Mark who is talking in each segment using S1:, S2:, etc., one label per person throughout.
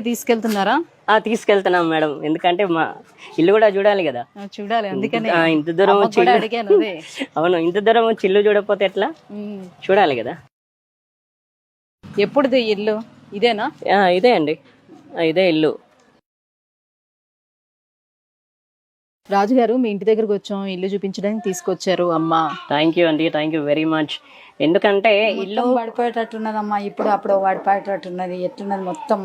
S1: తీసుకెళ్తున్నారా?
S2: ఆ తీసుకెళ్తున్నాం మేడం. ఎందుకంటే మా ఇల్లు కూడా చూడాలి కదా.
S1: చూడాలి. అందుకనే
S2: ఇంత దూరం వచ్చి అవును ఇంత దూరం వచ్చి ఇల్లు చూడకపోతే ఎట్లా. చూడాలి కదా.
S1: ఎప్పుడుది ఇల్లు? ఇదేనా?
S2: ఇదే అండి. ఇదే ఇల్లు.
S1: రాజుగారు మీ ఇంటి దగ్గరకు వచ్చాం. ఇల్లు చూపించడానికి తీసుకొచ్చారు అమ్మ.
S2: థ్యాంక్ యూ అండి థ్యాంక్ యూ వెరీ మచ్ ఎందుకంటే ఇల్లు
S3: పడిపోయేటట్టున్నదమ్మా ఇప్పుడు అప్పుడు పడిపోయేటట్టున్నది ఎట్లున్నది మొత్తం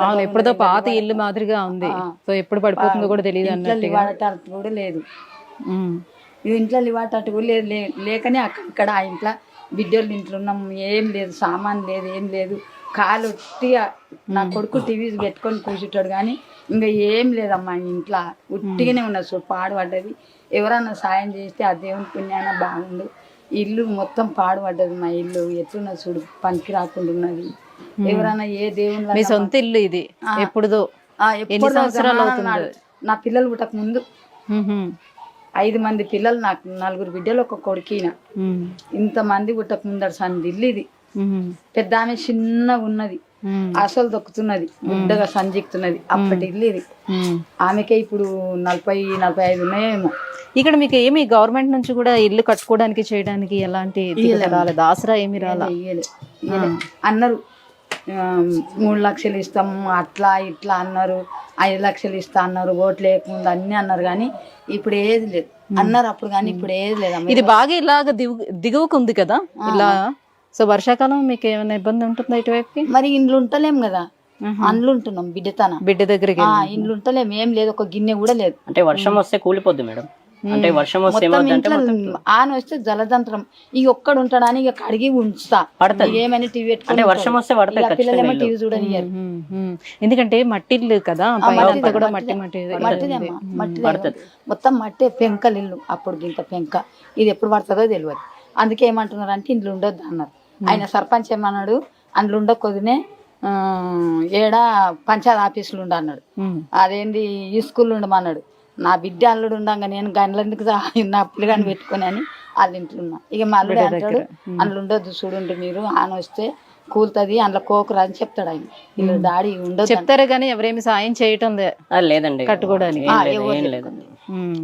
S1: అవును ఎప్పుడుదో పాత. ఇల్లు మాదిరిగా ఉంది. సో ఎప్పుడు పడిపోతుందో కూడా తెలియదు
S3: ఇంట్లో
S1: అన్నట్టుగా.
S3: లివాడటానికి కూడా లేదు. ఇంట్లో లివాటట్టు కూడా లేదు. లే- లేకనే అక్కడ ఇక్కడ ఆ ఇంట్లో బిడ్డలు ఇంట్లో ఉన్నాం. ఏం లేదు. సామాన్ లేదు ఏం లేదు. కాలు నా కొడుకు టీవీ పెట్టుకొని కూర్చుంటాడు కానీ ఇంకా ఏం లేదమ్మా ఇంట్లో. ఉట్టిగానే ఉన్నది చూడు పాడుపడ్డది. ఎవరన్నా సాయం చేస్తే ఆ దేవుని పుణ్యాన బాగుండు. ఇల్లు మొత్తం పాడుపడ్డది మా ఇల్లు. ఎట్లున్నది చూడు పనికి రాకుండా ఉన్నది ఎవరన్నా ఏ దేవుని
S1: మీ సొంత ఇల్లు ఇది. ఎప్పుడుదో? ఎన్ని సంవత్సరాలు అవుతుంది?
S3: నా పిల్లలు పుట్టక ముందు. ఐదు మంది పిల్లలు నాకు నలుగురు బిడ్డలు ఒక కొడుకిన. ఇంతమంది పుట్టక ముందర సంది ఇల్లు ఇది. పెద్ద ఆమె చిన్నగా ఉన్నది. అసలు దొక్కుతున్నది ముద్దగా సంజిక్తున్నది. అప్పటి ఇల్లు ఇది. ఆమెకే ఇప్పుడు నలభై నలభై ఐదు ఉన్నాయేమో.
S1: ఇక్కడ మీకు ఏమి గవర్నమెంట్ నుంచి కూడా ఇల్లు కట్టుకోవడానికి చేయడానికి ఎలాంటి రాలేదు ఆసరా ఏమి రాలా?
S3: ఇయ్యలే ఇయ్యలే. అన్నారు. మూడు లక్షలు ఇస్తాము అట్లా ఇట్లా అన్నారు. ఐదు లక్షలు ఇస్తా అన్నారు ఓట్లు లేకముందు అన్ని అన్నారు. కానీ ఇప్పుడు ఏది లేదు. అన్నారు అప్పుడు కానీ ఇప్పుడు ఏది లేదు.
S1: ఇది బాగా ఇలాగ దిగు దిగువకు ఉంది కదా? ఇలా సో వర్షాకాలం మీకు ఏమైనా ఇబ్బంది ఉంటుందా ఇటువైపుకి?
S3: మరి ఇండ్లు ఉంటలేం కదా. అండ్లు ఉంటున్నాం బిడ్డతన.
S1: బిడ్డ దగ్గరికి
S3: ఆ, ఇండ్లు ఉంటలేం ఏం లేదు ఒక గిన్నె కూడా లేదు.
S2: అంటే వర్షం వస్తే కూలిపోద్ది మేడం. అంటే వర్షం వస్తే
S3: ఆన వస్తే జలదంత్రం ఇక ఒక్కడు ఉంటాడని ఇక కడిగి ఉంచుతా.
S2: పడతది.
S3: ఇక ఏమైనా టీవీ
S2: అంటే వర్షం వస్తే పడతాయి
S3: పిల్లలేమో టీవీ చూడనియరు
S1: ఉమ్. ఎందుకంటే మట్టి ఇల్లు కదా కూడా మట్టి మట్టి
S3: మట్టి మొత్తం మట్టే పెంకలు ఇల్లు అప్పుడు ఇంత పెంక. ఇది ఎప్పుడు పడుతుందో తెలియదు అందుకే ఏమంటున్నారు అంటే ఇంట్లో ఉండొద్దు అన్నారు. ఆయన సర్పంచ్ ఏమన్నాడు? అందులో ఉండకొదినే ఆ, ఏడా పంచాయత్ ఆఫీసులు ఉండు అన్నాడు. అదేంది ఈ స్కూల్ ఉండమన్నాడు. నా బిడ్డ అల్లుడు ఉండంగా నేను గంటలందుకు నా పిల్లగాని పెట్టుకొని అని వాళ్ళ ఇంట్లో ఉన్నా. ఇక మా అల్లుడు అంటాడు అందులో ఉండొద్దు చూడండి మీరు ఆన వస్తే కూలుతుంది అందులో కోకురా అని చెప్తాడు ఆయన. వీళ్ళు డాడీ ఉండొద్దు
S1: చెప్తారే కానీ ఎవరేమి సాయం చేయటం
S2: లేదండి.
S1: కట్టుకోవడానికి.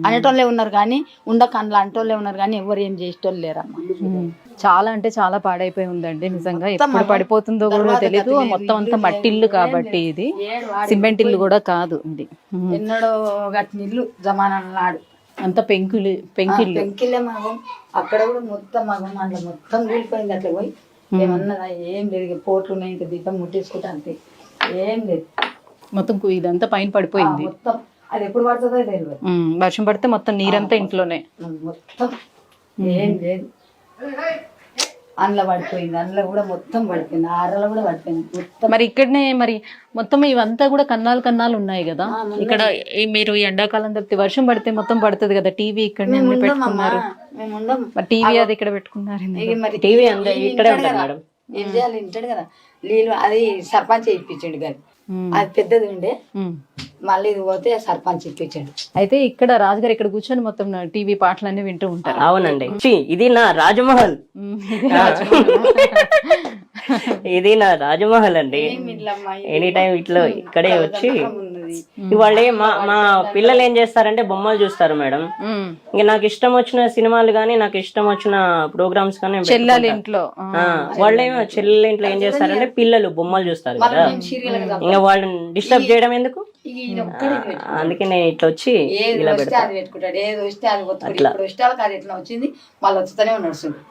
S3: అనేటోళ్ళే ఉన్నారు కానీ ఉండక అందులో అంటోళ్ళే ఉన్నారు కానీ ఎవరు ఏం చేసేటోళ్ళు లేరమ్మా.
S1: చాలా అంటే చాలా పాడైపోయి ఉందండి నిజంగా. ఎప్పుడు పడిపోతుందో కూడా తెలియదు మొత్తం అంతా మట్టి ఇల్లు కాబట్టి ఇది. సిమెంట్ ఇల్లు కూడా కాదు ఇది.
S3: ఎన్నడో ఇల్లు జమానా నాడు.
S1: అంతా పెంకులు పెంకిల్లు
S3: పెంకిల్లే మగం. అక్కడ కూడా మొత్తం మగం అందులో మొత్తం కూలిపోయింది అట్లా పోయి. ఏమన్నదా ఏం లేదు పోట్లు ఉన్నాయి ఇంకా దీపం ముట్టేసుకుంటా అంతే ఏం లేదు.
S1: మొత్తం ఇదంతా పైన పడిపోయింది.
S3: మొత్తం అది ఎప్పుడు పడుతుందో తెలియదు.
S1: వర్షం పడితే మొత్తం నీరంతా ఇంట్లోనే.
S3: మొత్తం ఏం లేదు. అందులో పడిపోయింది. అందులో కూడా మొత్తం పడిపోయింది. ఆరలో కూడా పడిపోయింది. మొత్తం
S1: మరి ఇక్కడనే మరి మొత్తం ఇవంతా కూడా కన్నాలు కన్నాలు ఉన్నాయి కదా? ఇక్కడ ఈ మీరు ఈ ఎండాకాలం తప్పితే వర్షం పడితే మొత్తం పడుతుంది కదా? టీవీ ఇక్కడనే ఎందుకు పెట్టుకున్నారు.
S3: మేము ఉండం
S1: మరి టీవీ అది ఇక్కడ పెట్టుకున్నారు
S3: మరి
S2: టీవీ అంద ఇక్కడే ఉంటుంది
S3: కదా.
S2: మేడం.
S3: ఏం చేయాలి ఇంటాడు కదా. నీళ్ళు అది సర్పంచ్ ఇప్పించండు కానీ. అది పెద్దది ఉండే. మళ్ళీ ఇది పోతే సర్పంచ్ ఇప్పించాడు.
S1: అయితే ఇక్కడ రాజుగారు ఇక్కడ కూర్చొని మొత్తం టీవీ పాటలన్నీ వింటూ ఉంటారు.
S2: అవునండి. ఇది నా రాజమహల్. ఇది నా రాజమహల్. అండి. ఎనీ టైం ఇట్లా ఇక్కడే వచ్చి ఇవాళ మా మా పిల్లలు ఏం చేస్తారంటే బొమ్మలు చూస్తారు మేడం. ఇంకా నాకు ఇష్టం వచ్చిన సినిమాలు కానీ నాకు ఇష్టం వచ్చిన ప్రోగ్రామ్స్ కానీ
S1: చెల్లెలు. ఇంట్లో.
S2: వాళ్ళేమో చెల్లెల ఇంట్లో. ఏం చేస్తారంటే పిల్లలు బొమ్మలు చూస్తారు కదా. ఇంకా వాళ్ళని డిస్టర్బ్ చేయడం ఎందుకు? అందుకే నేను ఇట్లా వచ్చి ఇలా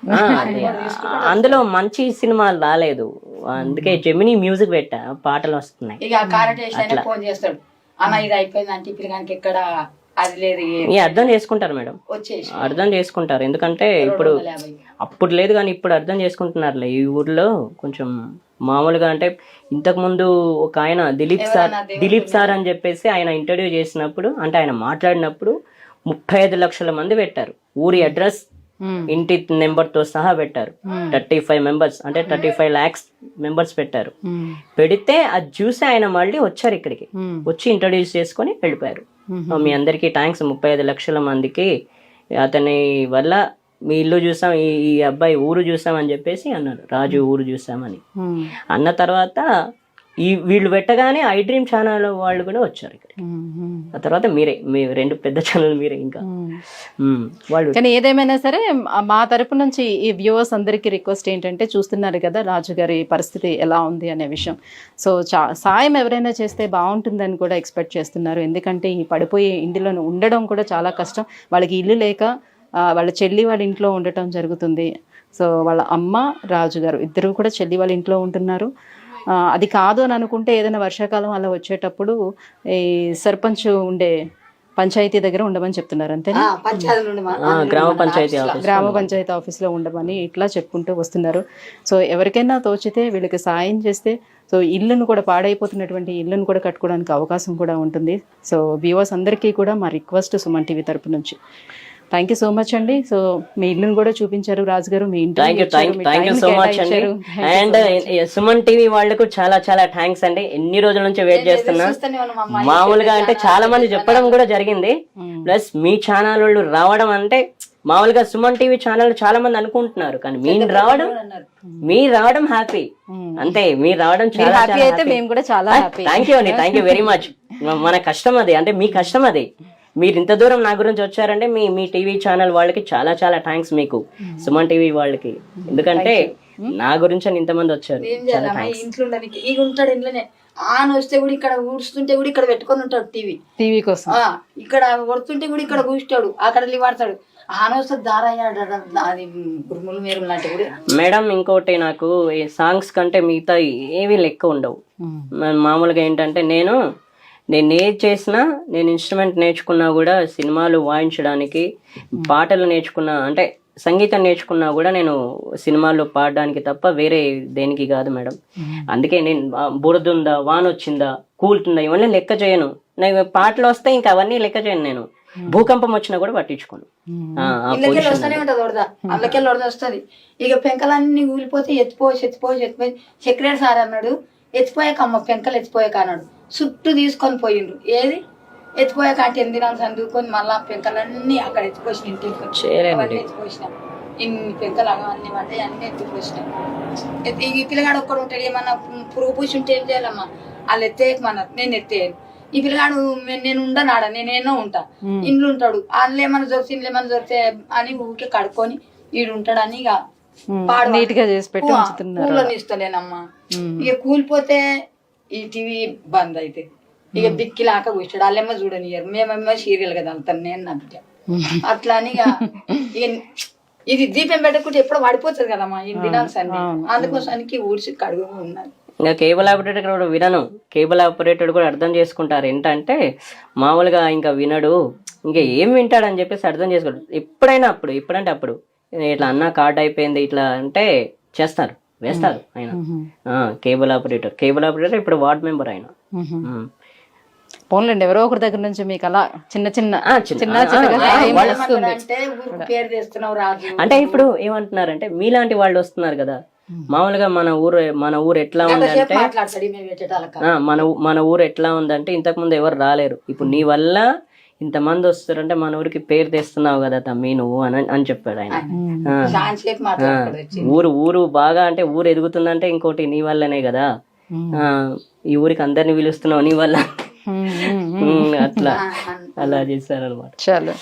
S2: అందులో మంచి సినిమాలు రాలేదు. అందుకే జెమిని మ్యూజిక్ పెట్టా పాటలు వస్తున్నాయి.
S3: ఇక ఆ కారటేషన్ అయినా ఫోన్ చేస్తాడు. అన్న ఇది అయిపోయింది అంటే పిల్లగానికి ఎక్కడ? అది లేదు ఏ-
S2: ఇక అర్థం చేసుకుంటారు మేడం. అర్థం చేసుకుంటారు. ఎందుకంటే ఇప్పుడు. అప్పుడు లేదు కానీ ఇప్పుడు అర్థం చేసుకుంటున్నారులే. ఈ ఊర్లో కొంచెం మామూలుగా అంటే ఇంతకు ముందు ఒక ఆయన దిలీప్ సార్ దిలీప్ సార్ అని చెప్పేసి ఆయన ఇంటర్వ్యూ చేసినప్పుడు అంటే ఆయన మాట్లాడినప్పుడు ముప్పై ఐదు లక్షల మంది పెట్టారు. ఊరి అడ్రస్. ఇంటి నెంబర్తో సహా పెట్టారు. థర్టీ ఫైవ్ మెంబర్స్ అంటే థర్టీ ఫైవ్ ల్యాక్స్ మెంబర్స్ పెట్టారు.
S1: ఉమ్.
S2: పెడితే అది చూసి ఆయన మళ్ళీ వచ్చారు ఇక్కడికి.
S1: ఉమ్.
S2: వచ్చి ఇంట్రడ్యూస్ చేసుకొని వెళ్ళిపోయారు. మీ అందరికీ థ్యాంక్స్ ముప్పై ఐదు లక్షల మందికి అతని వల్ల మీ ఇల్లు చూసాం ఈ అబ్బాయి ఊరు చూసామని చెప్పేసి అన్నారు. రాజు ఊరు చూసామని. అన్న తర్వాత ఈ వీళ్ళు పెట్టగానే ఐ డ్రీమ్ ఛానల్ వాళ్ళు కూడా వచ్చారు ఇక్కడ. ఆ తర్వాత మీరే మీ రెండు పెద్ద ఛానల్ మీరే ఇంకా. వాళ్ళు
S1: కానీ ఏదేమైనా సరే మా తరపు నుంచి ఈ వ్యూవర్స్ అందరికీ రిక్వెస్ట్ ఏంటంటే చూస్తున్నారు కదా రాజు గారి పరిస్థితి ఎలా ఉంది అనే విషయం. సో చా సాయం ఎవరైనా చేస్తే బాగుంటుందని కూడా ఎక్స్పెక్ట్ చేస్తున్నారు. ఎందుకంటే ఈ పడిపోయే ఇంటిలో ఉండడం కూడా చాలా కష్టం. వాళ్ళకి ఇల్లు లేక వాళ్ళ చెల్లి వాళ్ళ ఇంట్లో ఉండటం జరుగుతుంది. సో వాళ్ళ అమ్మ రాజు గారు ఇద్దరు కూడా చెల్లి వాళ్ళ ఇంట్లో ఉంటున్నారు. అది కాదు అని అనుకుంటే ఏదైనా వర్షాకాలం అలా వచ్చేటప్పుడు ఈ సర్పంచ్ ఉండే పంచాయతీ దగ్గర ఉండమని చెప్తున్నారు
S2: ఆ, గ్రామ పంచాయతీ ఆఫీస్
S1: గ్రామ పంచాయతీ ఆఫీస్లో ఉండమని ఇట్లా చెప్పుకుంటూ వస్తున్నారు. సో ఎవరికైనా తోచితే వీళ్ళకి సాయం చేస్తే సో ఇల్లును కూడా పాడైపోతున్నటువంటి ఇల్లును కూడా కట్టుకోవడానికి అవకాశం కూడా ఉంటుంది. సో వ్యూవర్స్ అందరికీ కూడా మా రిక్వెస్ట్ సుమన్ టీవీ తరపు నుంచి. థ్యాంక్ యూ సో మచ్ అండి. సో మీ ఇల్లును కూడా చూపించారు రాజు గారు మీ ఇంటి
S2: thank you thank thank you so much అండి. అండ్ సుమన్ టీవీ వాళ్ళకు చాలా చాలా థ్యాంక్స్ అండి. ఎన్ని రోజుల నుంచి వెయిట్ చేస్తున్నా. మామూలుగా అంటే చాలా మంది చెప్పడం కూడా జరిగింది. ప్లస్ మీ ఛానల్ వాళ్ళు రావడం అంటే మామూలుగా సుమన్ టీవీ ఛానల్ చాలా మంది అనుకుంటున్నారు. కానీ మీరు రావడం మీరు రావడం హ్యాపీ అంతే మీరు రావడం చాలా
S1: హ్యాపీ అయితే మేము కూడా చాలా హ్యాపీ
S2: థ్యాంక్ యూ అండి థ్యాంక్ యూ వెరీ మచ్ మన కష్టం అది అంటే మీ కష్టం అది. మీరు ఇంత దూరం నా గురించి వచ్చారంటే మీ మీ టీవీ ఛానల్ వాళ్ళకి చాలా చాలా థ్యాంక్స్ మీకు. సుమన్ టీవీ వాళ్ళకి. ఎందుకంటే నా గురించి అని ఇంతమంది వచ్చారు.
S3: ఇంట్లో ఇక ఉంటాడు ఇంట్లోనే. ఆన్ వస్తే కూడా ఇక్కడ ఊడుస్తుంటే కూడా ఇక్కడ పెట్టుకొని ఉంటాడు టీవీ.
S1: టీవీ కోసం.
S3: ఆ, ఇక్కడ కొడుతుంటే కూడా ఇక్కడ కూర్చుంటాడు. అక్కడ కూడా
S2: మేడం ఇంకోటి నాకు ఈ సాంగ్స్ కంటే మిగతా ఏవి లెక్క ఉండవు. మామూలుగా ఏంటంటే నేను నేను ఏది చేసినా నేను ఇన్స్ట్రుమెంట్ నేర్చుకున్నా కూడా సినిమాలు వాయించడానికి పాటలు నేర్చుకున్నా అంటే సంగీతం నేర్చుకున్నా కూడా నేను సినిమాల్లో పాడడానికి తప్ప వేరే దేనికి కాదు మేడం. అందుకే నేను బురదుందా వాన వచ్చిందా కూలుతుందా ఇవన్నీ లెక్క చేయను. నాకు పాటలు వస్తే ఇంకా అవన్నీ లెక్క చేయను నేను. భూకంపం వచ్చినా కూడా పట్టించుకోను.
S3: వస్తూనే ఉంటది వరద. వరద వస్తుంది. ఇక పెంకలన్నీ ఊలిపోతే ఎత్తిపోసి ఎత్తిపోసి ఎత్తిపోయి సెక్రటరీ సార్ అన్నాడు ఎత్తిపోయాక అమ్మ పెంకలు ఎత్తిపోయాక అన్నాడు. చుట్టూ తీసుకొని పోయిండ్రు. ఏది? ఎత్తిపోయాక అంటే ఎనిమిది దినాలు చదువుకొని మళ్ళా పెంకలన్నీ అక్కడ ఎత్తిపోసిన ఇంటికి. అవన్నీ ఎత్తిపోసిన. ఇన్ని పెంకలు అన్ని పడ్డాయి అన్ని ఎత్తిపోసినాం. ఎత్తి- ఈ పిల్లగాడు ఒక్కడు ఉంటాడు. ఏమన్నా పురుగు పూసి ఉంటే ఏం చేయాలమ్మా? వాళ్ళు ఎత్తేయకమన్నారు నేను ఎత్తేయను. ఈ పిల్లగాడు నేను ఉండనాడ నేనేనో ఉంటా. ఇండ్లు ఉంటాడు. వాళ్ళు ఏమన్నా దొరికితే ఇండ్లు ఏమన్నా దొరికితే అని ఊరికే కడుక్కొని ఈడు ఉంటాడని ఇక
S1: నీట్గా చేసి పెట్టి ఉంచుతున్నారు.
S3: కూలని ఇస్తలేనమ్మా ఇక కూలిపోతే ఈ టీవీ బంద్ అయితే. ఇక బిక్కిలాక కూర్చాడు వాళ్ళేమో చూడనియరు మేమేమో సీరియల్ కదా వెళ్తాను నేను నా బిడ్డ. అట్లా అని ఇక ఇది దీపం పెట్టకుంటే ఎప్పుడో పడిపోతుంది కదమ్మా ఈ సండి. అందుకోసానికి ఊడ్చి కడుగు ఉన్నది.
S2: ఇంకా కేబుల్ ఆపరేటర్ కూడా వినను. కేబుల్ ఆపరేటర్ కూడా అర్థం చేసుకుంటారు. ఏంటంటే మామూలుగా ఇంకా వినడు. ఇంకా ఏం వింటాడని చెప్పేసి అర్థం చేసుకుంటారు ఎప్పుడైనా అప్పుడు ఎప్పుడంటే అప్పుడు. ఇట్లా అన్న కార్డ్ అయిపోయింది ఇట్లా అంటే చేస్తారు వేస్తారు ఆయన. ఆ, కేబుల్ ఆపరేటర్ కేబుల్ ఆపరేటర్ ఇప్పుడు వార్డ్ మెంబర్ ఆయన.
S1: పోన్లేండి ఎవరో ఒకరి దగ్గర నుంచి మీకు అలా చిన్న చిన్న
S2: చిన్న-
S1: చిన్న
S3: అంటే ఊరికి పేరు తెస్తున్నావు రాజు.
S2: అంటే ఇప్పుడు ఏమంటున్నారంటే మీలాంటి వాళ్ళు వస్తున్నారు కదా. మామూలుగా మన ఊరు మన ఊరు ఎట్లా ఉందంటే మన మన ఊరు ఎట్లా ఉందంటే ఇంతకు ముందు ఎవరు రాలేరు. ఇప్పుడు నీ వల్ల ఇంతమంది వస్తారంటే మన ఊరికి పేరు తెస్తున్నావు కదా తమ్మి నువ్వు అని అని చెప్పాడు ఆయన. ఊరు ఊరు బాగా అంటే ఊరు ఎదుగుతుందంటే ఇంకోటి నీ వల్లనే కదా. ఆ, ఈ ఊరికి అందరిని పిలుస్తున్నావు నీ వల్ల. అట్లా. అలా చేశారనమాట
S1: చాలు.